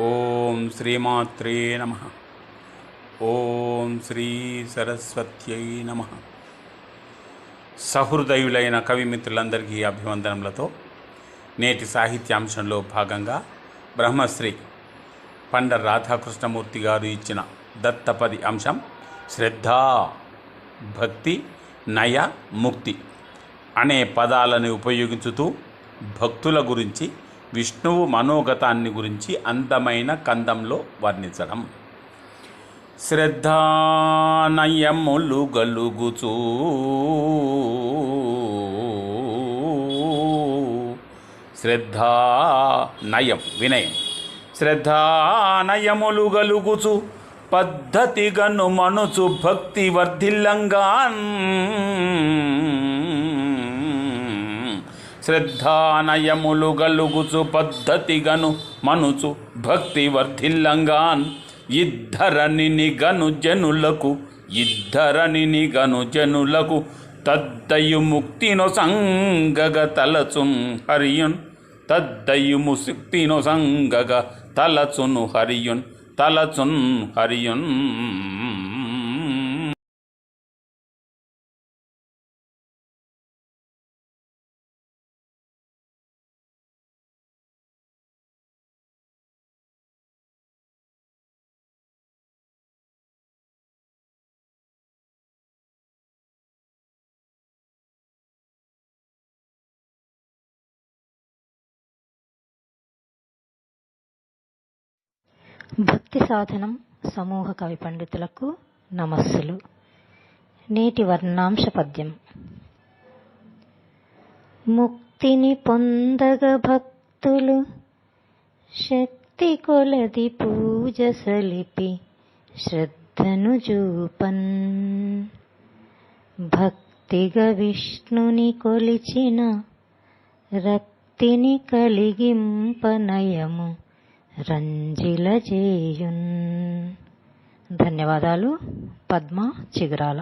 ఓం శ్రీమాత్రే నమ. ఓం శ్రీ సరస్వత్యై నమ. సహృదయులైన కవిమిత్రులందరికీ అభివందనములతో నేటి సాహిత్యాంశంలో భాగంగా బ్రహ్మశ్రీ పండ రాధాకృష్ణమూర్తి గారు ఇచ్చిన దత్తపది అంశం శ్రద్ధ భక్తి నయ ముక్తి అనే పదాలను ఉపయోగించుతూ భక్తుల గురించి విష్ణువు మనోగతాన్ని గురించి అందమైన కందంలో వర్ణించడం. శ్రద్ధానయములు గలుగుచూ శ్రద్ధా నయం వినయం. శ్రద్ధానయములు గలుగుచు పద్ధతిగను మనుచు భక్తి వర్ధిల్లంగాన్ శ్రద్ధానయములు గలుగుచు పద్ధతిగను మనుచు భక్తి వర్ధిల్లంగాన్ ఇద్దరని గను జనులకు ఇద్దరని గను జనులకు తద్దయు ముక్తిను సంగగ తలచున్ హరియున్. తద్దయు ముక్తిను సంగగ తలచును హరియున్ తలచున్ హరియున్. భక్తి సాధనం సమూహ కవి పండితులకు నమస్సులు. నేటి వర్ణాంశ పద్యం. ముక్తిని పొందగ భక్తులు శక్తి కొలది పూజ సలిపి శ్రద్ధను చూపన్. భక్తిగా విష్ణుని కొలిచిన రక్తిని కలిగింపనయము రంజిల చేయున్ ధన్యవాదాలు పద్మ చిగురాల.